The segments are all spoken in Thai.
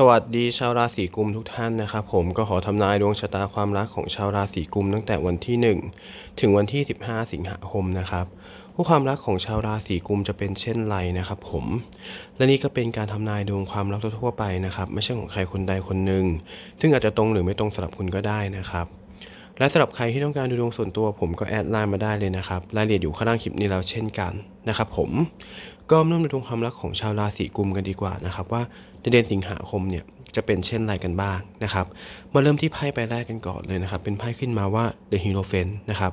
สวัสดีชาวราศีกุมทุกท่านนะครับ ผมก็ขอทำนายดวงชะตาความรักของชาวราศีกุมตั้งแต่วันที่ 1 ถึงวันที่ 15 สิงหาคมนะครับผู้ความรักของชาวราศีกุมจะเป็นเช่นไรนะครับผม และนี่ก็เป็นการทำนายดวงความรักทั่วไปนะครับ ไม่ใช่ของใครคนใดคนหนึ่งซึ่งอาจจะตรงหรือไม่ตรงสำหรับคุณก็ได้นะครับ และสำหรับใครที่ต้องการดูดวงส่วนตัว ผมก็แอดไลน์มาได้เลยนะครับรายละเอียดอยู่ข้างล่างคลิปนี้แล้วเช่นกันนะครับผม ก็เริ่มในดวงความรักของชาวราศีกุมกันดีกว่านะครับ ว่าในเดือนสิงหาคมเนี่ยจะเป็นเช่นไรกันบ้างนะครับ มาเริ่มที่ไพ่ใบแรกกันก่อนเลยนะครับ เป็นไพ่ขึ้นมาว่า The h e r o p h a n t นะครับ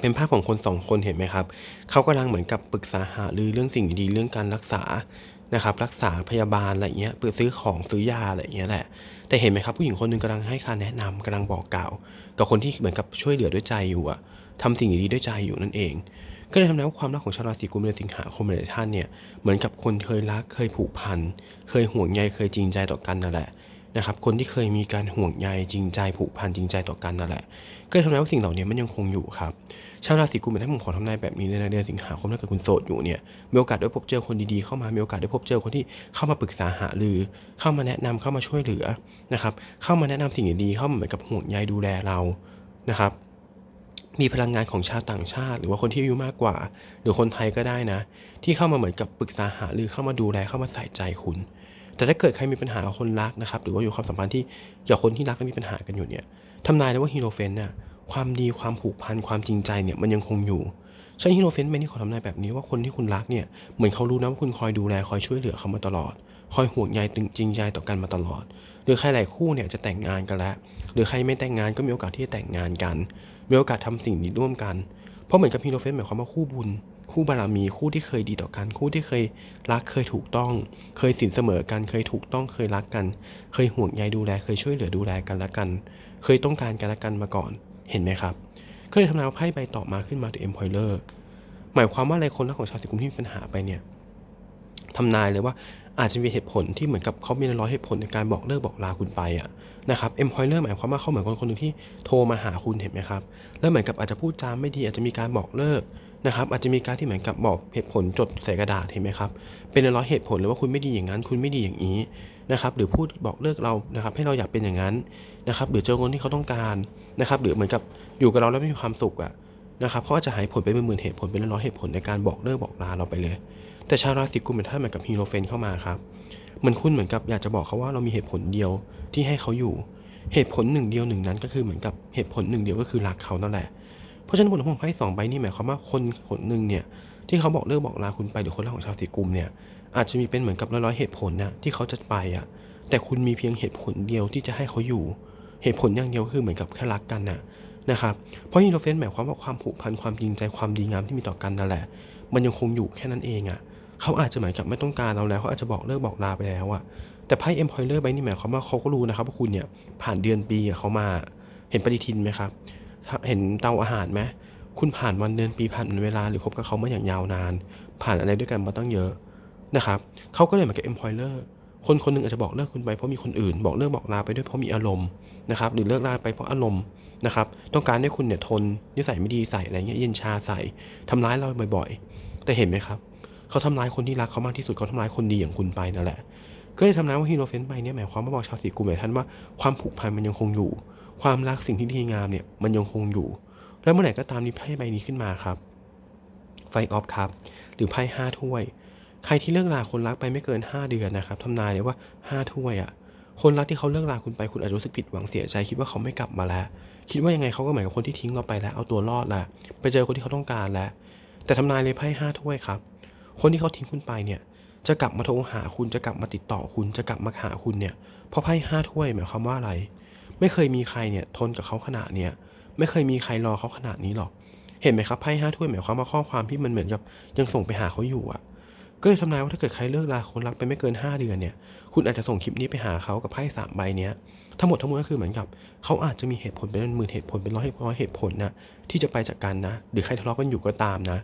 เป็นภาพของคนสองคนเห็นไหมครับเขากำลังเหมือนกับปรึกษาหารือเรื่องสิ่งดีๆเรื่องการรักษานะครับรักษาพยาบาลอะไรเงี้ยเพื่อซื้อของซื้อยาอะไรเงี้ยแหละ แต่เห็นไหมครับผู้หญิงคนหนึ่งกำลังให้คำแนะนำกำลังบอกกล่าว กับคนที่เหมือนกับช่วยเหลือด้วยใจอยู่อะทำสิ่งดีๆด้วยใจอยู่นั่นเอง ก็เลยทำให้ความรักของชาวราศีกุมในสิงหาคมหลายท่านเนี่ยเหมือนกับคนเคยรักเคยผูกพัน เคยห่วงใยเคยจริงใจต่อกันนั่นแหละนะครับคนที่เคยมีการห่วงใยจริงใจผูกพันจริงใจต่อกันนั่นแหละ ก็เลยทำให้ว่าสิ่งเหล่านี้มันยังคงอยู่ครับชาวราศีกุมเป็นท่านผมขอทำนายแบบนี้ในเดือนสิงหาคมถ้าเกิดคุณโสดอยู่เนี่ยมีโอกาสได้พบเจอคนดีๆเข้ามามีโอกาสได้พบเจอคนที่เข้ามาปรึกษาหารือ เข้ามาแนะนำเข้ามาช่วยเหลือนะครับเข้ามาแนะนำสิ่งดีๆเข้ามาเหมือนกับห่วงใยดูแลเรานะครับ มีพลังงานของชาวต่างชาติ หรือว่าคนที่อายุมากกว่า หรือคนไทยก็ได้นะ ที่เข้ามาเหมือนกับปรึกษาหารือเข้ามาดูแลเข้ามาใส่ใจคุณ แต่ถ้าเกิดใครมีปัญหากับคนรักนะครับ หรือว่าอยู่ความสัมพันธ์ที่กับคนที่รักและมีปัญหากันอยู่เนี่ยทำนายได้ว่าฮีโรเฟนเนี่ยความดีความผูกพันความจริงใจเนี่ยมันยังคงอยู่ใช่ฮีโรเฟนเป็นที่ขอทำนายแบบนี้ว่าคนที่คุณรักเนี่ยเหมือนเขารู้นะว่าคุณคอยดูแลคอยช่วยเหลือเขามาตลอด คอยห่วงใยตึงจริงใจต่อกันมาตลอด หรือใครหลายคู่เนี่ยจะแต่งงานกันแล้ว หรือใครไม่แต่งงานก็มีโอกาสที่จะแต่งงานกัน มีโอกาสทำสิ่งนี้ร่วมกัน เพราะเหมือนกับฮีโรเฟนหมายความว่าคู่บุญ คู่บารมีคู่ที่เคยดีต่อกัน คู่ที่เคยรักเคยถูกต้อง เคยสินเสมอกันเคยถูกต้องเคยรักกัน เคยห่วงใยดูแล เคยช่วยเหลือดูแลกันและกัน เคยต้องการกันและกันมาก่อนเห็นไหมครับก็เลยทำนายว่าไพ่ใบต่อมาขึ้นมา The Emperor หมายความว่าอะไรคนรักของชาวสิกุมที่มีปัญหาไปเนี่ยทำนายเลยว่าอาจจะมีเหตุผลที่เหมือนกับเขามีร้อยเหตุผลในการบอกเลิกบอกลาคุณไปอะ นะครับ Employer หมายความว่าเขาเหมือนคนคนหนึ่งที่โทรมาหาคุณเห็นไหมครับ แล้วเหมือนกับอาจจะพูดจาไม่ดี อาจจะมีการบอกเลิกนะครับ อาจจะมีการที่เหมือนกับบอกเหตุผลจดใส่กระดาษเห็นไหมครับ เป็นร้อยเหตุผลเลยว่าคุณไม่ดีอย่างนั้น คุณไม่ดีอย่างนี้นะครับ หรือพูดบอกเลิกเรานะครับ ให้เราอยากเป็นอย่างนั้นนะครับ หรือเจอคนที่เขาต้องการนะครับ หรือเหมือนกับอยู่กับเราแล้วไม่มีความสุขอะนะครับเขาอาจจะหายผลไปเป็นหมื่นเหตุผลเป็นร้อยเหตุผลในการบอกเลิกบอกลาเราไปเลย แต่ชาวราศีกุมเป็นท่านเหมือนกับฮีโรเฟนเข้ามาครับ เหมือนคุณเหมือนกับอยากจะบอกเขาว่าเรามีเหตุผลเดียวที่ให้เขาอยู่ เหตุผลหนึ่งเดียวหนึ่งนั้นก็คือเหมือนกับเหตุผลหนึ่งเดียวก็คือรักเขานั่นแหละ เพราะฉะนั้นผลของไพ่สองใบนี่หมายความว่าคนคนหนึ่งเนี่ยที่เขาบอกเลิกบอกลาคุณไปหรือคนรักของชาวสีกุมเนี่ยอาจจะมีเป็นเหมือนกับร้อยๆเหตุผลนะที่เขาจะไปอะแต่คุณมีเพียงเหตุผลเดียวที่จะให้เขาอยู่ เหตุผลอย่างเดียวคือเหมือนกับแค่รักกันน่ะนะครับเพราะฮีโรเฟนหมายความว่าความผูกพันความจริงใจความดีงามที่มีต่อกันนั่นแหละ มันยังคงอยู่แค่นั้นเองอะ เขาอาจจะเหมือนกับไม่ต้องการเราแล้วเขาอาจจะบอกเลิกบอกลาไปแล้วอะแต่ไพ่เอ็มพอยเลอร์ใบนี้หมายความว่าเขาก็รู้นะครับว่าคุณเนี่ยผ่านเดือนปีเขามาเห็นปฏิทินไหมครับเห็นเตาอาหารไหมคุณผ่านวันเดือนปีผ่านเวลาหรือคบกับเขามาอย่างยาวนาน ผ่านอะไรด้วยกันมาตั้งเยอะนะครับเขาก็เลยเหมือนกับ employer คนคนหนึงอาจจะบอกเลิกคุณไปเพราะมีคนอื่น บอกเลิกบอกลาไปด้วยเพราะมีอารมณ์นะครับหรือเลิกลาไปเพราะอารมณ์นะครับต้องการให้คุณเนี่ยทนนิสัยไม่ดีใส่อะไรเงี้ยเย็นชาใส่ทำร้ายเราบ่อย ๆ แต่เห็นไหมครับ เขาทำร้ายคนที่รักเขามากที่สุดเขาทำร้ายคนดีอย่างคุณไปนั่นแหละ ก็เลยทำนายว่าฮีโรเฟนไปเนี่ยหมายความว่าบอกชาวสีกุมหมายท่านว่าความผูกพันมันยังคงอยู่ ความรักสิ่งที่ดีงามเนี่ยมันยังคงอยู่ แล้วเมื่อไหร่ก็ตามนี้ไพ่ใบนี้ขึ้นมาครับไฟออฟครับ หรือไพ่ห้าถ้วย ใครที่เลิกลาคนรักไปไม่เกิน 5 เดือนนะครับทำนายเลยว่า 5 ถ้วยอะ่ะคนรักที่เขาเลิกลาคุณไปคุณอาจจะรู้สึกผิดหวังเสียใจคิดว่าเขาไม่กลับมาแล้ว คิดว่ายังไงเขาก็เหมือนกับคนที่ทิ้งเราไปแล้วเอาตัวรอดแล้วไปเจอคนที่เขาต้องการแล้ว แต่ทำนายเลยไพ่ห้าถ้วยครับ คนที่เขาทิ้งคุณไปเนี่ย จะกลับมาโทรหาคุณจะกลับมาติดต่อคุณจะกลับมาหาคุณเนี่ยเพราะไพ่ห้าถ้วยหมายความว่าอะไร ไม่เคยมีใครเนี่ยทนกับเขาขนาดเนี้ยไม่เคยมีใครรอเขาขนาดนี้หรอก เห็นไหมครับไพ่ห้าถ้วยหมายความว่าข้อความที่มันเหมือนกับยังส่งไปหาเขาอยู่อะก็เลยทำนายว่าถ้าเกิดใครเลิกลาคนรักไปไม่เกิน 5 เดือนเนี่ย คุณอาจจะส่งคลิปนี้ไปหาเขากับไพ่สามใบเนี้ยทั้งหมดทั้งมวลก็คือเหมือนกับเขาอาจจะมีเหตุผลเป็นหมื่นเหตุผลเป็นร้อยร้อยเหตุผลนะที่จะไปจากกันนะ หรือใครทะเลาะกันอยู่ก็ตามนะ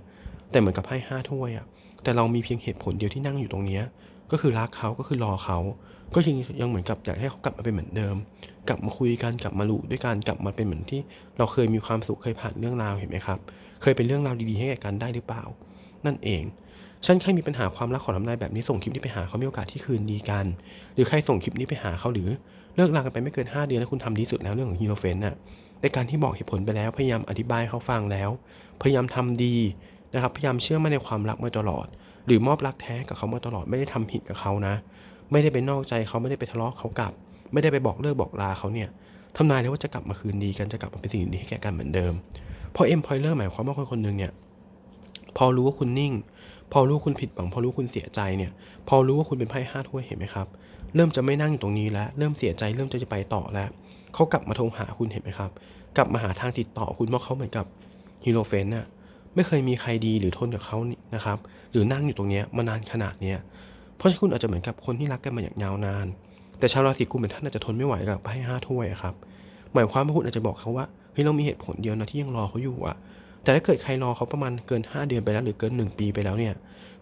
แต่เหมือนกับไพ่ห้าถ้วยอะ แต่เรามีเพียงเหตุผลเดียวที่นั่งอยู่ตรงนี้ก็คือรักเขาก็คือรอเขา ก็ยังยังเหมือนกับอยากให้เขากลับมาเป็นเหมือนเดิม กลับมาคุยกันกลับมาลู่ด้วยกันกลับมาเป็นเหมือนที่ เราเคยมีความสุขเคยผ่านเรื่องราวเห็นไหมครับ เคยเป็นเรื่องราวดีๆให้แก่กันได้หรือเปล่า นั่นเองฉันใครมีปัญหาความรักขอทำนายแบบนี้ส่งคลิปนี้ไปหาเขามีโอกาสที่คืนดีกัน หรือใครส่งคลิปนี้ไปหาเขาหรือเลิกรากันไปไม่เกิน 5 เดือนแล้วคุณทำดีสุดแล้วเรื่องของฮีโรเฟนน่ะในการที่บอกเหตุผลไปแล้วพยายามอธิบายเขาฟังแล้ว พยายามทำดี นะครับพยายามเชื่อมั่นในความรักมาตลอด หรือมอบรักแท้กับเขามาตลอดไม่ได้ทำผิดกับเขานะ ไม่ได้ไปนอกใจเขาไม่ได้ไปทะเลาะเขากลับ ไม่ได้ไปบอกเลิกบอกลาเขาเนี่ยทำนายเลยว่าจะกลับมาคืนดีกันจะกลับมาเป็นสิ่งดีให้แก่กันเหมือนเดิมเพราะเอ็มพอยเลอร์หมายความว่าคนคนหนึ่งเนี่ยพอรู้ว่าคุณนิ่ง พอรู้ว่าคุณผิดหวังพอรู้ว่าคุณเสียใจเนี่ย พอรู้ว่าคุณเป็นไพ่ห้าถ้วยเห็นไหมครับเริ่มจะไม่นั่งอยู่ตรงนี้แล้ว เริ่มเสียใจเริ่มจะจะไปต่อแล้วเขากลับมาโทรหาคุณเห็นไหมครับ กลับมาหาทางติดต่อคุณเพราะเขาเหมือนกับฮีโรเฟนน่ะ ไม่เคยมีใครดีหรือทนกับเขานะครับ หรือนั่งอยู่ตรงนี้มานานขนาดเนี้ยเพราะฉะนั้นคุณอาจจะเหมือนกับคนที่รักกันมาอย่างยาวนาน แต่ชาวราศีกุมเป็นท่านอาจจะทนไม่ไหวกับไพ่ห้าถ้วยครับ หมายความว่าคุณอาจจะบอกเขาว่าเฮ้ยเรามีเหตุผลเดียวนะที่ยังรอเขาอยู่อะแต่ถ้าเกิดใครรอเขาประมาณเกิน 5 เดือนไปแล้วหรือเกิน 1 ปีไปแล้วเนี่ย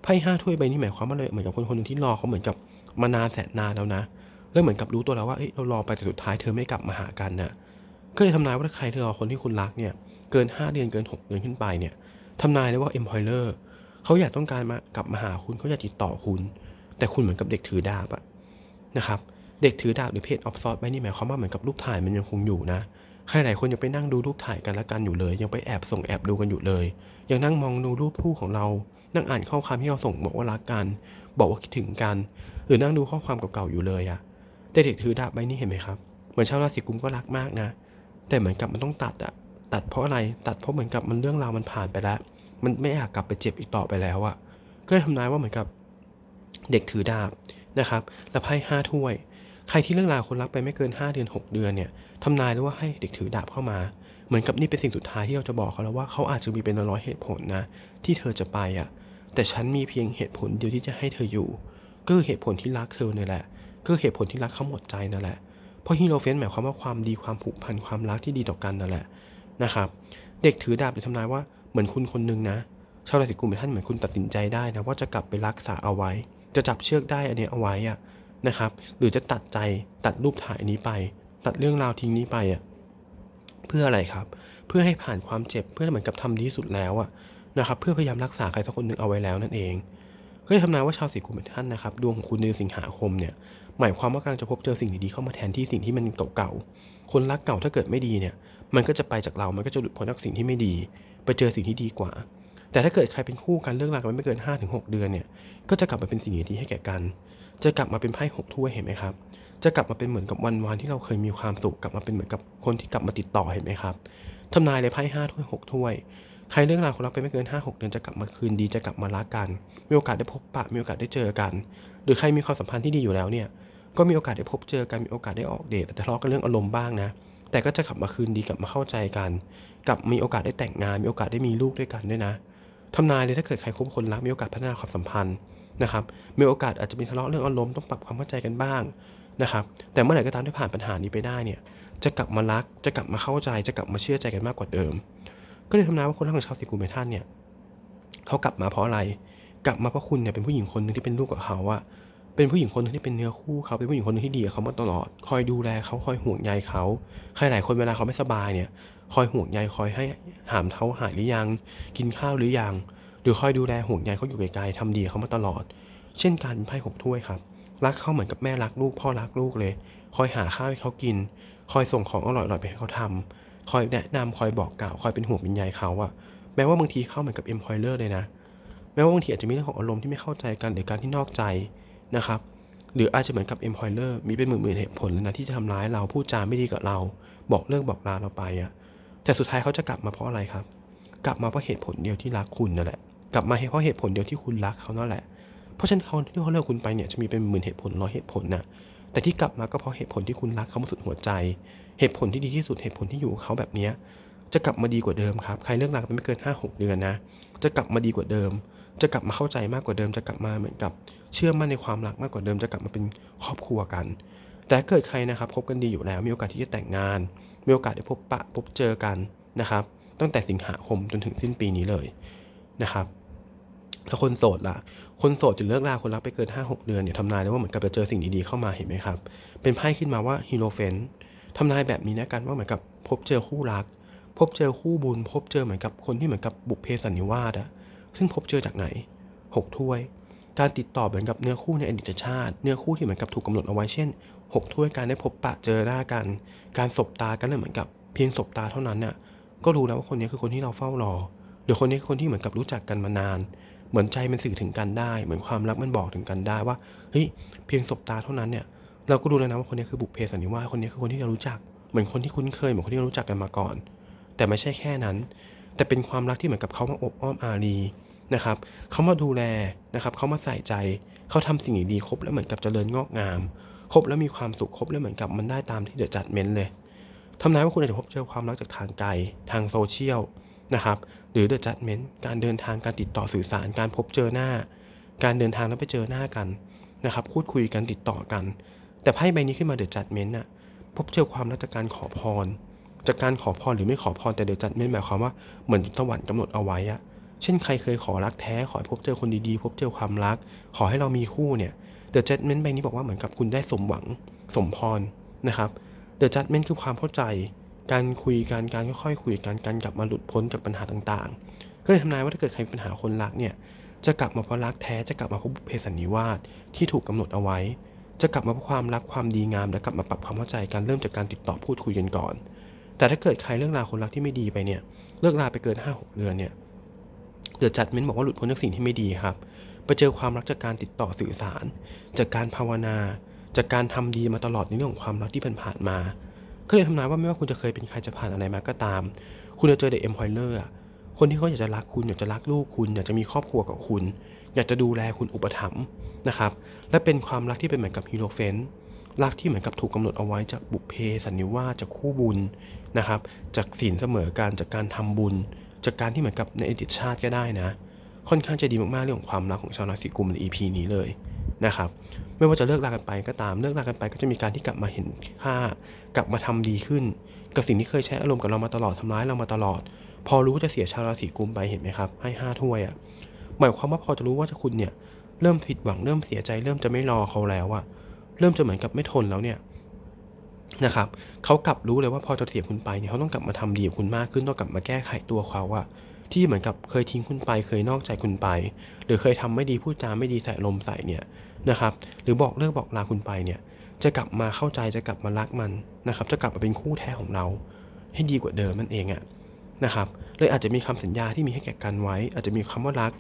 ไพ่ห้าถ้วยใบนี้หมายความว่าเลยเหมือนกับคนคนหนึ่งที่รอเขาเหมือนกับมานานแสนนานแล้วนะเริ่มเหมือนกับรู้ตัวแล้วว่าเอ้ยเรารอไปแต่สุดท้ายเธอไม่กลับมาหากันน่ะก็เลยทำนายว่าถ้าใครที่รอคนที่คุณรักเนี่ยเกิน 5 เดือนเกิน 6 เดือนขึ้นไปเนี่ย ทำนายเลยว่าเอ็มพอยเลอร์เขาอยากต้องการมากลับมาหาคุณเขาอยากติดต่อคุณ แต่คุณเหมือนกับเด็กถือดาบอะนะครับเด็กถือดาบหรือเพจออฟซอร์ใบนี้หมายความว่าเหมือนกับรูปถ่ายมันยังคงอยู่นะใครหลายคนยังไปนั่งดูรูปถ่ายกันและกันอยู่เลย ยังไปแอบส่งแอบดูกันอยู่เลย ยังนั่งมองดูรูปคู่ของเรา นั่งอ่านข้อความที่เราส่งบอกว่ารักกัน บอกว่าคิดถึงกัน หรือนั่งดูข้อความเก่าๆอยู่เลยอะแต่เด็กถือดาบใบนี้เห็นไหมครับ เหมือนชาวราศีกุมก็รักมากนะ แต่เหมือนกับมันต้องตัดอะ ตัดเพราะอะไรตัดเพราะเหมือนกับมันเรื่องราวมันผ่านไปแล้ว มันไม่อยากกลับไปเจ็บอีกต่อไปแล้วอะก็เลยทำนายว่าเหมือนกับเด็กถือดาบนะครับและไพ่ห้าถ้วย ใครที่เรื่องราวคนรักไปไม่เกิน 5 เดือน 6 เดือนเนี่ยทำนายแล้วว่าให้เด็กถือดาบเข้ามา เหมือนกับนี่เป็นสิ่งสุดท้ายที่เราจะบอกเขาแล้วว่าเขาอาจจะมีเป็นร้อยเหตุผลนะที่เธอจะไปอะแต่ฉันมีเพียงเหตุผลเดียวที่จะให้เธออยู่ ก็คือเหตุผลที่รักเธอเนี่ยแหละก็คือเหตุผลที่รักเขาหมดใจนั่นแหละเพราะฮีโรเฟนหมายความว่าความดีความผูกพันความรักที่ดีต่อกันนั่นแหละ นะครับ เด็กถือดาบเลยทำนายว่าเหมือนคุณคนหนึ่งนะชาวราศีกุมเป็นท่านเหมือนคุณตัดสินใจได้นะว่าจะกลับไปรักษาเอาไว้ จะจับเชือกได้อันนี้เอาไว้อะนะครับ หรือจะตัดใจตัดรูปถ่ายนี้ไป ตัดเรื่องราวทิ้งนี้ไปอะเพื่ออะไรครับ เพื่อให้ผ่านความเจ็บเพื่อเหมือนกับทำดีสุดแล้วอะนะครับ เพื่อพยายามรักษาใครสักคนหนึ่งเอาไว้แล้วนั่นเองก็เลยทำนายว่าชาวสีกุมเป็นท่านนะครับดวงของคุณในสิงหาคมเนี่ยหมายความว่ากำลังจะพบเจอสิ่งดีๆเข้ามาแทนที่สิ่งที่มันเก่าๆคนรักเก่าถ้าเกิดไม่ดีเนี่ย มันก็จะไปจากเรา มันก็จะหลุดพ้นจากสิ่งที่ไม่ดี ไปเจอสิ่งที่ดีกว่า แต่ถ้าเกิดใครเป็นคู่กันเลิกรากันไม่เกิน5-6เดือนเนี่ย ก็จะกลับมาเป็นสิ่งดีๆให้แก่กัน จะกลับมาเป็นไพ่หกถ้วยเห็นไหมครับ จะกลับมาเป็นเหมือนกับวันวานที่เราเคยมีความสุข กลับมาเป็นเหมือนกับคนที่กลับมาติดต่อเห็นไหมครับทำนายเลยไพ่ห้าถ้วยหกถ้วย ใครเลิกราคนรักไปไม่เกิน 5 6 เดือนจะกลับมาคืนดีจะกลับมารักกัน มีโอกาสได้พบปะ มีโอกาสได้เจอกัน หรือใครมีความสัมพันธ์ที่ดีอยู่แล้วเนี่ย ก็มีโอกาสได้พบเจอกัน มีโอกาสได้ออกเดทอาจจะทะเลาะกันเรื่องอารมณ์บ้างนะ แต่ก็จะกลับมาคืนดีกลับมาเข้าใจกัน กลับมีโอกาสได้แต่งงาน มีโอกาสได้มีลูกด้วยกันด้วยนะทำนายเลยถ้าเกิดใครคบคนรักมีโอกาสพัฒนาความสัมพันธ์นะครับมีโอกาสอาจจะมีทะเลาะเรื่องอารมณ์ต้องปรับความเข้าใจกันบ้างนะครับแต่เมื่อไหร่ก็ตามที่ผ่านปัญหานี้ไปได้เนี่ยจะกลับมารักจะกลับมาเข้าใจจะกลับมาเชื่อใจกันมากกว่าเดิม ก็เลยทำนายว่าคนรักของชาวสิกุมเมทันเนี่ยเขากลับมาเพราะอะไร กลับมาเพราะคุณเนี่ยเป็นผู้หญิงคนหนึ่งที่เป็นลูกกับเขาอะ เป็นผู้หญิงคนหนึงที่เป็นเนื้อคู่เขาเป็นผู้หญิงคนหนึงที่ดีกับเขามาตลอด คอยดูแลเขาคอยห่วงใยเขาใครหลายคนเวลาเขาไม่สบายเนี่ย คอยห่วงใยคอยให้หามเขาหายหรือยัง กินข้าวหรือยัง หรือคอยดูแลห่วงใยเขาอยู่ไกลๆทำดีเขามาตลอด เช่นการไพ่หกถ้วยครับ รักเขาเหมือนกับแม่รักลูกพ่อรักลูกเลย คอยหาข้าวให้เขากิน คอยส่งของอร่อยๆไปให้เขาทำคอยแนะนำคอยบอกกล่าว คอยเป็นห่วงเป็นใยเขาอะแม้ว่าบางทีเขาเหมือนกับเอ็มพอยเลอร์เลยนะแม้ว่าบางทีอาจจะมีเรื่องของอารมณ์ที่ไม่เข้าใจกันหรือการที่นอกใจ นะครับหรืออาจจะเหมือนกับเอ็มพอยเลอร์มีเป็นหมื่นๆเหตุผลเลยนะที่จะทำร้ายเราพูดจาไม่ดีกับเรา บอกเลิกบอกลาเราไปอะแต่สุดท้ายเขาจะกลับมาเพราะอะไรครับ กลับมาเพราะเหตุผลเดียวที่รักคุณนั่นแหละกลับมาเพราะเหตุผลเดียวที่คุณรักเขานั่นแหละ เพราะฉะนั้นเขาที่เขาเลิกคุณไปเนี่ยจะมีเป็นหมื่นเหตุผลร้อยเหตุผลนะแต่ที่กลับมาก็เพราะเหตุผลที่คุณรักเขามาสุดหัวใจ เหตุผลที่ดีที่สุดเหตุผลที่อยู่เขาแบบนี้จะกลับมาดีกว่าเดิมครับใครเลิกรากันไปไม่เกิน5 6 เดือนนะจะกลับมาดีกว่าเดิม จะกลับมาเข้าใจมากกว่าเดิมจะกลับมาเหมือนกับเชื่อมั่นในความรักมากกว่าเดิมจะกลับมาเป็นครอบครัวกัน แต่เกิดใครนะครับคบกันดีอยู่แล้ว มีโอกาสที่จะแต่งงาน มีโอกาสได้พบปะพบเจอกันนะครับ ตั้งแต่สิงหาคมจนถึงสิ้นปีนี้เลยนะครับถ้าคนโสดล่ะ คนโสดจะเลิกราคนรักไปเกิน 5 6 เดือนเนี่ยทำนายได้ว่าเหมือนกับจะเจอสิ่งดีๆเข้ามาเห็นไหมครับ เป็นไพ่ขึ้นมาว่าฮีโรเฟนทำนายแบบนี้นะกันว่าเหมือนกับพบเจอคู่รัก พบเจอคู่บุญ พบเจอเหมือนกับคนที่เหมือนกับบุพเพสันนิวาสอะ ซึ่งพบเจอจากไหนหกถ้วย การติดต่อเหมือนกับเนื้อคู่ในอดีตชาติ เนื้อคู่ที่เหมือนกับถูกกำหนดเอาไว้เช่นหกถ้วยการได้พบปะเจอหน้ากัน การสบตากันเนี่ยเหมือนกับเพียงสบตาเท่านั้นเนี่ยก็รู้แล้วว่าคนนี้คือคนที่เราเฝ้ารอหรือคนนี้คือคนที่เหมือนกับรู้จักกันมานาน เหมือนใจมันสื่อถึงกันได้ เหมือนความรักมันบอกถึงกันได้ว่าเฮ้ยเพียงสบตาเท่านั้นเนี่ยเราก็รู้แล้วนะว่าคนนี้คือบุพเพสันนิวาสคนนี้คือคนที่เรารู้จัก เหมือนคนที่คุ้นเคยเหมือนคนที่เรารู้จักกันมาก่อน แต่ไม่ใช่แค่นั้น แต่เป็นความรักที่เหมือนกับเขามาอบอ้อมอารี นะครับเขามาดูแลนะครับเขามาใส่ใจเขาทำสิ่งดีๆครบแล้วเหมือนกับเจริญงอกงาม ครบแล้วมีความสุขครบแล้วเหมือนกับมันได้ตามที่เดอะจัดเม้นต์เลยทำนายว่าคุณอาจจะพบเจอความรักจากทางไกลทางโซเชียลนะครับหรือเดอะจัดเม้นต์การเดินทางการติดต่อสื่อสารการพบเจอหน้า การเดินทางแล้วไปเจอหน้ากันนะครับพูดคุยกันติดต่อกัน แต่ไพ่ใบนี้ขึ้นมาเดอะจัดเม้นต์น่ะพบเจอความรักจากการขอพร จากการขอพรหรือไม่ขอพรแต่เดอะจัดเม้นต์หมายความว่าเหมือนสวรรค์กำหนดเอาไว้อะ เช่นใครเคยขอรักแท้ขอให้พบเจอคนดีๆ พบเจอความรัก ขอให้เรามีคู่เนี่ยเดอะจัดเมนต์ใบนี้บอกว่าเหมือนกับคุณได้สมหวังสมพรนะครับเดอะจัดเมนต์คือความเข้าใจ การคุยกันการค่อยๆคุยกันการกลับมาหลุดพ้นจากปัญหาต่างๆ ก็เลยทำนายว่าถ้าเกิดใครมีปัญหาคนรักเนี่ยจะกลับมาเพราะรักแท้จะกลับมาเพราะบุพเพสันนิวาสที่ถูกกำหนดเอาไว้ จะกลับมาเพราะความรักความดีงาม และกลับมาปรับความเข้าใจกันเริ่มจากการติดต่อพูดคุยกันก่อน แต่ถ้าเกิดใครเรื่องราวคนรักที่ไม่ดีไปเนี่ยเลิกลาไปเกิน5-6เดือนเนี่ย เดือดจัดเม้นบอกว่าหลุดพ้นจากสิ่งที่ไม่ดีครับไปเจอความรักจากการติดต่อสื่อสาร จากการภาวนา จากการทำดีมาตลอดในเรื่องของความรักที่ผ่านมา ก็เลยทำนายว่าไม่ว่าคุณจะเคยเป็นใครจะผ่านอะไรมาก็ตาม คุณจะเจอเด็กเอ็มพอยเลอร์คนที่เขาอยากจะรักคุณอยากจะรักลูกคุณอยากจะมีครอบครัวกับคุณ อยากจะดูแลคุณอุปถัมภ์นะครับ และเป็นความรักที่เป็นเหมือนกับฮีโร่เฟนรักที่เหมือนกับถูกกำหนดเอาไว้จากบุพเพสันนิวาสจากคู่บุญนะครับ จากศีลเสมอการจากการทำบุญ จากการที่เหมือนกับในอดีตชาติก็ได้นะ ค่อนข้างจะดีมากๆเรื่องของความรักของชาวราศีกุมใน EP นี้เลยนะครับไม่ว่าจะเลิกรากันไปก็ตามเลิกรากันไปก็จะมีการที่กลับมาเห็นค่ากลับมาทำดีขึ้น กับสิ่งที่เคยใช้อารมณ์กับเรามาตลอดทำร้ายเรามาตลอด พอรู้ว่าจะเสียชาวราศีกุมไปเห็นไหมครับให้ห้าถ้วยอะ่ะหมายความว่าพอจะรู้ว่าจะคุณเนี่ยเริ่มผิดหวังเริ่มเสียใจ เริ่มจะไม่รอเขาแล้วอะเริ่มจะเหมือนกับไม่ทนแล้วเนี่ย นะครับเขากลับรู้เลยว่าพอจะเสียคุณไปเนี่ยเขาต้องกลับมาทำดีกับคุณมากขึ้นต้องกลับมาแก้ไขตัวเขาอะที่เหมือนกับเคยทิ้งคุณไป เคยนอกใจคุณไป หรือเคยทำไม่ดีพูดจาไม่ดีใส่ลมใส่เนี่ยนะครับ หรือบอกเลิกบอกลาคุณไปเนี่ย จะกลับมาเข้าใจจะกลับมารักมันนะครับ จะกลับมาเป็นคู่แท้ของเรา ให้ดีกว่าเดิมนั่นเองอะนะครับเลยอาจจะมีคำสัญญาที่มีให้แก่กันไว้ อาจจะมีคำว่ารัก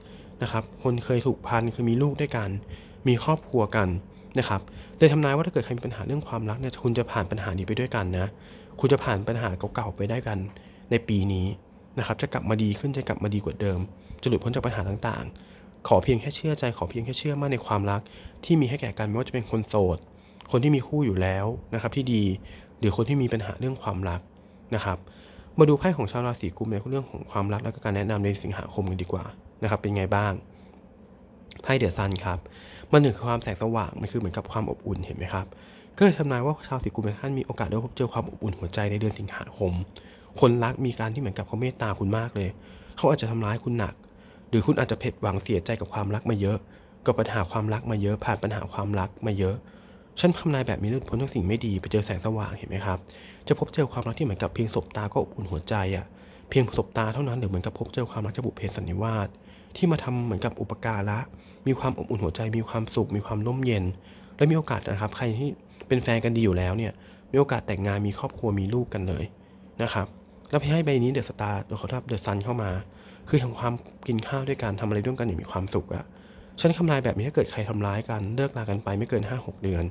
นะครับ คนเคยถูกพันเคยมีลูกด้วยกัน มีครอบครัวกัน นะครับเลยทำนายว่าถ้าเกิดใครมีปัญหาเรื่องความรักเนี่ยคุณจะผ่านปัญหานี้ไปด้วยกันนะ คุณจะผ่านปัญหาเก่าๆไปได้กันในปีนี้นะครับ จะกลับมาดีขึ้นจะกลับมาดีกว่าเดิม จะหลุดพ้นจากปัญหาต่างๆ ขอเพียงแค่เชื่อใจ ขอเพียงแค่เชื่อมั่นในความรัก ที่มีให้แก่กันไม่ว่าจะเป็นคนโสด คนที่มีคู่อยู่แล้วนะครับที่ดี หรือคนที่มีปัญหาเรื่องความรักนะครับ มาดูไพ่ของชาวราศีกุมในเรื่องของความรักและก็การแนะนำในสิงหาคมกันดีกว่านะครับ เป็นไงบ้างไพ่เดือดซันครับ มันถึงความแสงสว่างมันคือเหมือนกับความอบอุ่นเห็นไหมครับก็เลยทำนายว่าชาวสีกุมท่านมีโอกาสได้พบเจอความอบอุ่นหัวใจในเดือนสิงหาคม คนรักมีการที่เหมือนกับเขาเมตตาคุณมากเลย เขาอาจจะทำร้ายคุณหนัก หรือคุณอาจจะเผ็ดหวังเสียใจกับความรักมาเยอะกับปัญหาความรักมาเยอะผ่านปัญหาความรักมาเยอะ ฉันทำนายแบบนี้หลุดพ้นจากสิ่งไม่ดีไปเจอแสงสว่างเห็นไหมครับ จะพบเจอความรักที่เหมือนกับเพียงสบตาก็อบอุ่นหัวใจอะเพียงสบตาเท่านั้นหรือเหมือนกับพบเจอความรักจากบุพเพสันนิวาสที่มาทำเหมือนกับอุปการะ มีความอบอุ่นหัวใจ มีความสุข มีความร่มเย็น และมีโอกาสนะครับ ใครที่เป็นแฟนกันดีอยู่แล้วเนี่ย มีโอกาสแต่งงานมีครอบครัวมีลูกกันเลยนะครับ แล้วพี่ให้ใบนี้เดอะสตาร์เดอะเขาทับเดอะซันเข้ามา คือทำความกินข้าวด้วยกันทำอะไรด้วยกันอย่างมีความสุขอะฉันทำนายแบบนี้ถ้าเกิดใครทำร้ายกันเลิกลากันไปไม่เกิน 5-6 เดือน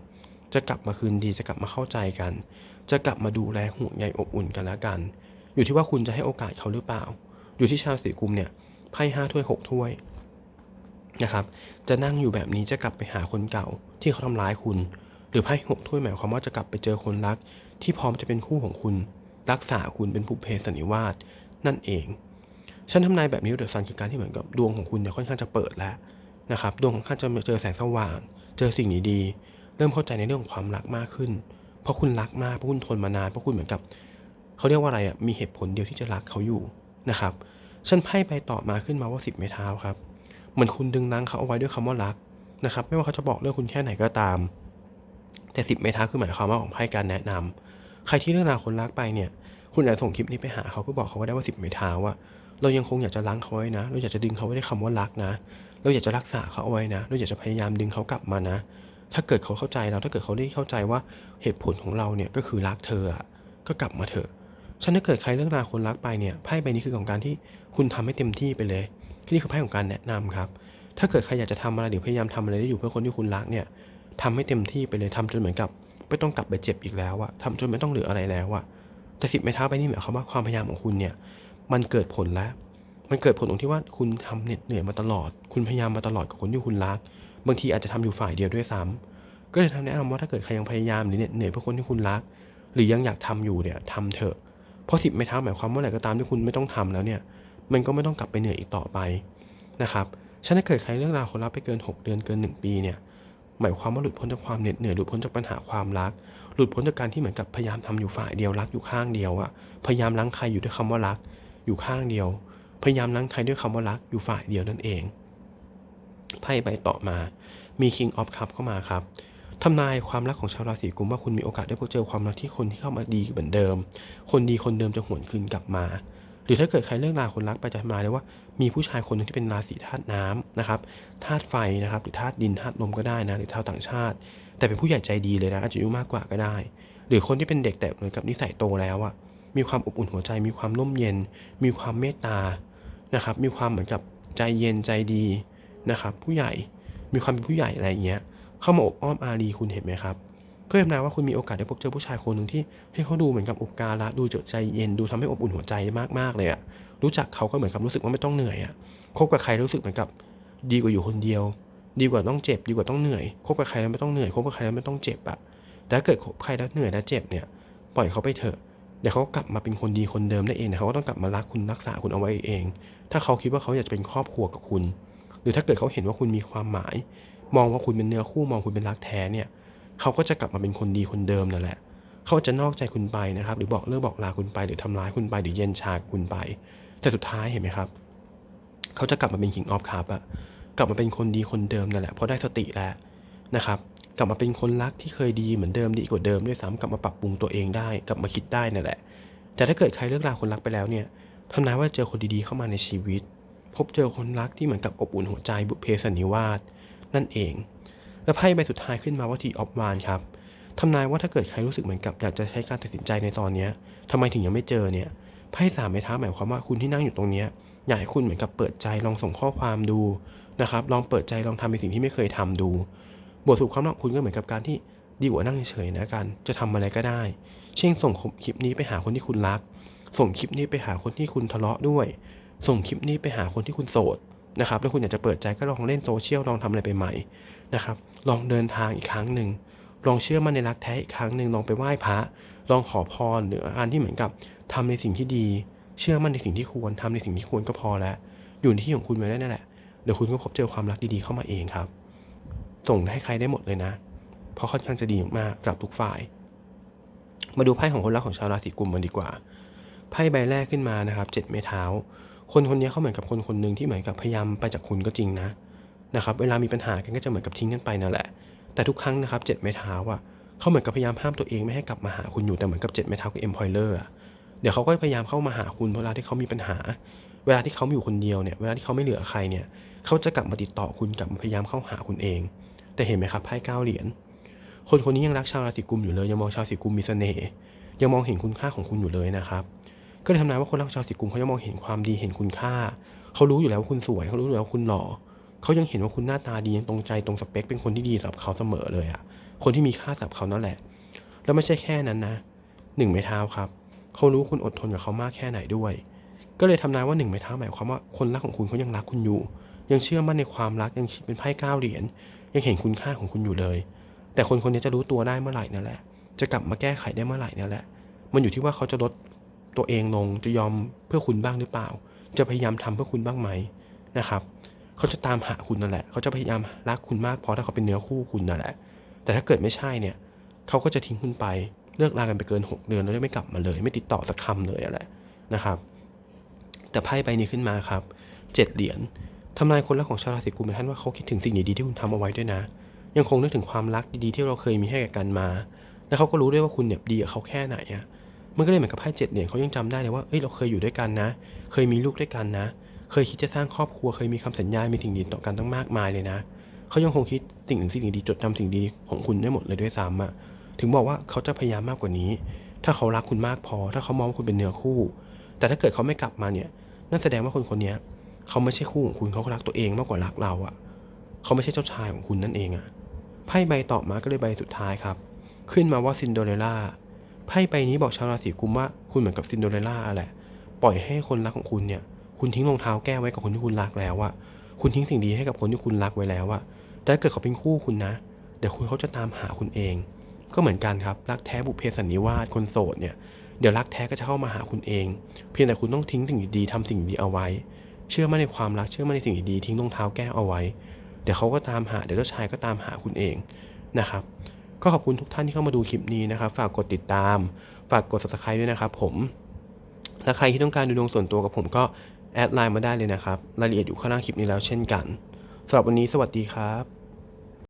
จะกลับมาคืนดีจะกลับมาเข้าใจกัน จะกลับมาดูแลห่วงใยอบอุ่นกันแล้วกัน อยู่ที่ว่าคุณจะให้โอกาสเขาหรือเปล่า อยู่ที่ชาวสีกุมเนี่ยไพ่ห้าถ้วยหกถ้วย นะครับ จะนั่งอยู่แบบนี้จะกลับไปหาคนเก่าที่เขาทำร้ายคุณ หรือไพ่หกถ้วยหมายความว่าจะกลับไปเจอคนรัก ที่พร้อมจะเป็นคู่ของคุณ รักษาคุณเป็นผู้เพสันนิวาสนั่นเอง ฉันทำนายแบบนี้เดอะซันคือการที่เหมือนกับดวงของคุณเนี่ยค่อนข้างจะเปิดแล้วนะครับ ดวงของท่านจะเจอแสงสว่าง เจอสิ่งดีๆเริ่มเข้าใจในเรื่องของความรักมากขึ้น เพราะคุณรักมากเพราะคุณทนมานานเพราะคุณเหมือนกับเขาเรียกว่าอะไรอะมีเหตุผลเดียวที่จะรักเขาอยู่นะครับฉันไพ่ไปต่อมาขึ้นมาว่าสิบไม้เท้าครับ เหมือนคุณดึงนังเขาเอาไว้ด้วยคำว่ารักนะครับ ไม่ว่าเขาจะบอกเรื่องคุณแค่ไหนก็ตาม แต่สิบไม้เท้าคือหมายความว่าของไพ่การแนะนำใครที่เรื่องราวคนรักไปเนี่ย คุณอาจจะส่งคลิปนี้ไปหาเขาเพื่อบอกเขาก็ได้ว่าสิบไม้เท้าว่า เรายังคงอยากจะล้างเขาไว้นะ เราอยากจะดึงเขาไว้ด้วยคำว่ารักนะ เราอยากจะรักษาเขาเอาไว้นะ เราอยากจะพยายามดึงเขากลับมานะ ถ้าเกิดเขาเข้าใจเรา ถ้าเกิดเขาได้เข้าใจว่าเหตุผลของเราเนี่ยก็คือรักเธออะก็กลับมาเถอะฉันถ้าเกิดใครเลิกราคนรักไปเนี่ยไพ่ใบนี้คือของการที่คุณทำให้เต็มที่ไปเลย ที่นี่คือไพ่ของการแนะนำครับ ถ้าเกิดใครอยากจะทำอะไรหรือพยายามทำอะไรได้อยู่เพื่อคนที่คุณรักเนี่ยทำให้เต็มที่ไปเลยทำจนเหมือนกับไม่ต้องกลับไปเจ็บอีกแล้วอะทำจนไม่ต้องเหลืออะไรแล้วอะแต่สิบไม้เท้าไปนี่หมายความว่าความพยายามของคุณเนี่ย มันเกิดผลแล้ว มันเกิดผลตรงที่ว่าคุณทำเหน็ดเหนื่อยมาตลอด คุณพยายามมาตลอดกับคนที่คุณรัก บางทีอาจจะทำอยู่ฝ่ายเดียวด้วยซ้ำก็เลยทำแนะนำว่าถ้าเกิดใครยังพยายามหรือเหน็ดเหนื่อยเพื่อคนที่คุณรัก หรือยังอยากทำอยู่เนี่ยทำเถอะ เพราะสิบไม้เท้าหมายความว่าอะไรก็ตามที่คุณไม่ต้องทำแล้วเนี่ย มันก็ไม่ต้องกลับไปเหนื่อยอีกต่อไปนะครับฉะนั้นเกิดใครเรื่องราวคนรักไปเกิน 6 เดือนเกิน 1 ปีเนี่ยหมายความว่าหลุดพ้นจากความเหน็ดเหนื่อยหลุดพ้นจากปัญหาความรัก หลุดพ้นจากการที่เหมือนกับพยายามทำอยู่ฝ่ายเดียวรักอยู่ข้างเดียวอะพยายามล้างใครอยู่ด้วยคำว่ารัก อยู่ข้างเดียว พยายามล้างใครด้วยคำว่ารักอยู่ฝ่ายเดียวนั่นเองไพ่ใบต่อมา มี King of Cup เข้ามาครับทำนายความรักของชาวราศีกุมว่าคุณมีโอกาสได้พบเจอความรักที่คนที่เข้ามาดีเหมือนเดิม คนดีคนเดิมจะหวนคืนกลับมา หรือถ้าเกิดใครเลิกราคนรักไปจะทำนายเลยว่ามีผู้ชายคนหนึ่งที่เป็นราศีธาตุน้ำนะครับธาตุไฟนะครับหรือธาตุดินธาตุลมก็ได้นะหรือชาวต่างชาติ แต่เป็นผู้ใหญ่ใจดีเลยนะอาจจะอายุมากกว่าก็ได้ หรือคนที่เป็นเด็กแต่เหมือนกับนิสัยโตแล้วอะมีความอบอุ่นหัวใจ มีความร่มเย็น มีความเมตตานะครับมีความเหมือนกับใจเย็นใจดีนะครับผู้ใหญ่มีความเป็นผู้ใหญ่อะไรอย่างเงี้ยเข้ามาอบอ้อมอารีคุณเห็นไหมครับ ก็เป็นนะว่าคุณมีโอกาสได้พบเจอผู้ชายคนหนึ่งที่ให้เขาดูเหมือนกับอุปการะดูจใจเย็นดูทำให้อบอุ่นหัวใจมากๆเลยอะรู้จักเขาก็เหมือนกับรู้สึกว่าไม่ต้องเหนื่อยอะคบกับใครรู้สึกเหมือนกับดีกว่าอยู่คนเดียว ดีกว่าต้องเจ็บ ดีกว่าต้องเหนื่อยคบกับใครแล้วไม่ต้องเหนื่อยคบกับใครแล้วไม่ต้องเจ็บอะแต่ถ้าเกิดคบใครแล้วเหนื่อยแล้วเจ็บเนี่ยปล่อยเขาไปเถอะเดี๋ยวเขากลับมาเป็นคนดีคนเดิมได้เองเดี๋ยวเขาก็ต้องกลับมารักคุณรักษาคุณเอาไว้เอง ถ้าเขาคิดว่าเขาอยากจะเป็นครอบครัวกับคุณ หรือถ้าเกิดเขาเห็นว่าคุณมีความหมาย มองว่าคุณเป็นเนื้อคู่มองคุณเป็นรักแท้เนี่ย เขาก็จะกลับมาเป็นคนดีคนเดิมนั่นแหละเขาจะนอกใจคุณไปนะครับ หรือบอกเลิกบอกลาคุณไปหรือทำร้ายคุณไปหรือเย็นชาคุณไป แต่สุดท้ายเห็นไหมครับ เขาจะกลับมาเป็น King of Cup อะกลับมาเป็นคนดีคนเดิมนั่นแหละเพราะได้สติแล้วนะครับกลับมาเป็นคนรักที่เคยดีเหมือนเดิมดีกว่าเดิมด้วยซ้ำกลับมาปรับปรุงตัวเองได้ กลับมาคิดได้นั่นแหละ แต่ถ้าเกิดใครเลิกราคนรักไปแล้วเนี่ยทำนายว่าเจอคนดีๆเข้ามาในชีวิต พบเจอคนรักที่เหมือนกับอบอุ่นหัวใจบุพเพสันนิวาสนั่นเอง และไพ่ใบสุดท้ายขึ้นมาว่าทีออฟวานครับทำนายว่าถ้าเกิดใครรู้สึกเหมือนกับอยากจะใช้การตัดสินใจในตอนนี้ทำไมถึงยังไม่เจอเนี่ยไพ่สามไม้เท้าหมายความว่าคุณที่นั่งอยู่ตรงนี้อยากให้คุณเหมือนกับเปิดใจลองส่งข้อความดูนะครับลองเปิดใจลองทำในสิ่งที่ไม่เคยทำดู บทสรุปความรักคุณก็เหมือนกับการที่ดีกว่านั่งเฉยๆนะกัน จะทำอะไรก็ได้ เช่นส่งคลิปนี้ไปหาคนที่คุณรัก ส่งคลิปนี้ไปหาคนที่คุณทะเลาะด้วย ส่งคลิปนี้ไปหาคนที่คุณโสด นะครับแล้วคุณอยากจะเปิดใจก็ลองเล่นโซเชียลลองทำอะไรไปใหม่นะครับลองเดินทางอีกครั้งหนึ่งลองเชื่อมั่นในรักแท้อีกครั้งหนึ่งลองไปไหว้พระ ลองขอพรหรือการที่เหมือนกับทำในสิ่งที่ดี เชื่อมั่นในสิ่งที่ควรทำในสิ่งที่ควรก็พอแล้ว อยู่ในที่ของคุณไว้ได้นั่นแหละเดี๋ยวคุณก็พบเจอความรักดีๆเข้ามาเองครับ ส่งให้ใครได้หมดเลยนะ เพราะค่อนข้างจะดีมากสำหรับทุกฝ่าย มาดูไพ่ของคนรักของชาวราศีกุมกันดีกว่าไพ่ใบแรกขึ้นมานะครับเจ็ดไม้เท้า คนคนนี้เขาเหมือนกับคนคนหนึ่งที่เหมือนกับพยายามไปจากคุณก็จริงนะนะครับ เวลามีปัญหากันก็จะเหมือนกับทิ้งกันไปนั่นแหละ แต่ทุกครั้งนะครับเจ็ดไม้เท้าอะเขาเหมือนกับพยายามห้ามตัวเองไม่ให้กลับมาหาคุณอยู่แต่เหมือนกับเจ็ดไม้เท้ากับเอ็มพอยเลอร์เดี๋ยวเขาก็พยายามเข้ามาหาคุณเวลาที่เขามีปัญหา เวลาที่เขาอยู่คนเดียวเนี่ยเวลาที่เขาไม่เหลือใครเนี่ยเขาจะกลับมาติดต่อคุณกลับมาพยายามเข้าหาคุณเอง แต่เห็นไหมครับไพ่เก้าเหรียญคนคนนี้ยังรักชาวราศีกุมอยู่เลยยังมองชาวราศีกุมมีเสน่ห์ยังมองเห็นคุณค่าของคุณอยู่เลยนะครับ ก็เลยทำนายว่าคนรักชาวราศีกุมเขายังมองเห็นความดีเห็นคุณค่า เขารู้อยู่แล้วว่าคุณสวย เขารู้อยู่แล้วว่าคุณหล่อเขายังเห็นว่าคุณหน้าตาดียังตรงใจตรงสเปค เป็นคนที่ดีสำหรับเขาเสมอเลยอะคนที่มีค่าสำหรับเขานั่นแหละ แล้วไม่ใช่แค่นั้นนะหนึ่งไม้เท้าครับเขารู้คุณอดทนกับเขามากแค่ไหนด้วย ก็เลยทำนายว่าหนึ่งไม้เท้าหมายความว่าคนรักของคุณเขายังรักคุณอยู่ ยังเชื่อมั่นในความรักยังเป็นไพ่เก้าเหรียญยังเห็นคุณค่าของคุณอยู่เลย แต่คนคนนี้จะรู้ตัวได้เมื่อไหร่นั่นแหละ จะกลับมาแก้ไขได้เมื่อไหร่นั่นแหละ มันอยู่ที่ว่าเขาจะลด ตัวเองลงจะยอมเพื่อคุณบ้างหรือเปล่า จะพยายามทำเพื่อคุณบ้างไหมนะครับเขาจะตามหาคุณนั่นแหละ เขาจะพยายามรักคุณมากพอถ้าเขาเป็นเนื้อคู่คุณนั่นแหละ แต่ถ้าเกิดไม่ใช่เนี่ยเขาก็จะทิ้งคุณไปเลิกลากันไปเกิน 6 เดือนแล้วไม่กลับมาเลย ไม่ติดต่อสักคำเลยอะไรนะครับ แต่ไพ่ใบนี้ขึ้นมาครับเจ็ดเหรียญทำนายคนรักของชาวราศีกุมเป็นท่านว่าเขาคิดถึงสิ่งดีๆที่คุณทำเอาไว้ด้วยนะ ยังคงนึกถึงความรักดีๆที่เราเคยมีให้กันมา แล้วเขาก็รู้ด้วยว่าคุณเนี่ยดีกับเขาแค่ไหนอะ มันก็เลยเหมือนกับไพ่เจ็ดเหรียญเขายังจำได้เลยว่าเอ้ยเราเคยอยู่ด้วยกันนะ เคยมีลูกด้วยกันนะ เคยคิดจะสร้างครอบครัวเคยมีคำสัญญา มีสิ่งดีต่อกันตั้งมากมายเลยนะเขายังคงคิดสิ่งสิ่งดีจดจำสิ่งดีของคุณได้หมดเลยด้วยซ้ำอะถึงบอกว่าเขาจะพยายามมากกว่านี้ ถ้าเขารักคุณมากพอ ถ้าเขามองว่าคุณเป็นเนื้อคู่ แต่ถ้าเกิดเขาไม่กลับมาเนี่ยนั่นแสดงว่าคนคนนี้เขาไม่ใช่คู่ของคุณเขารักตัวเองมากกว่ารักเราอะเขาไม่ใช่เจ้าชายของคุณนั่นเองอะไพ่ใบต่อมาก็เลยใบสุดท้ายครับ ขึ้นมาว่าซินโดเรล่า ไพ่ใบนี้บอกชาวราศีกุมว่าคุณเหมือนกับซินโดเรลล่าแหละปล่อยให้คนรักของคุณเนี่ย คุณทิ้งรองเท้าแก้ไว้กับคนที่คุณรักแล้วอะคุณทิ้งสิ่งดีให้กับคนที่คุณรักไว้แล้วอะแต่ถ้าเกิดเขาเป็นคู่คุณนะ เดี๋ยวคุณเขาจะตามหาคุณเอง ก็เหมือนกันครับ รักแท้บุพเพสันนิวาสคนโสดเนี่ย เดี๋ยวรักแท้ก็จะเข้ามาหาคุณเอง เพียงแต่คุณต้องทิ้งสิ่งดีๆทำสิ่งดีเอาไว้ เชื่อมั่นในความรัก เชื่อมั่นในสิ่งดีๆทิ้งรองเท้าแก้วเอาไว้ เดี๋ยวเขาก็ตามหา เดี๋ยวเจ้าชายก็ตามหาคุณเองนะครับ ก็ขอบคุณทุกท่านที่เข้ามาดูคลิปนี้นะครับ ฝากกดติดตาม ฝากกด subscribe ด้วยนะครับผมและใครที่ต้องการดูดวงส่วนตัวกับผมก็แอดไลน์มาได้เลยนะครับ รายละเอียดอยู่ข้างล่างคลิปนี้แล้วเช่นกันสำหรับวันนี้สวัสดีครับ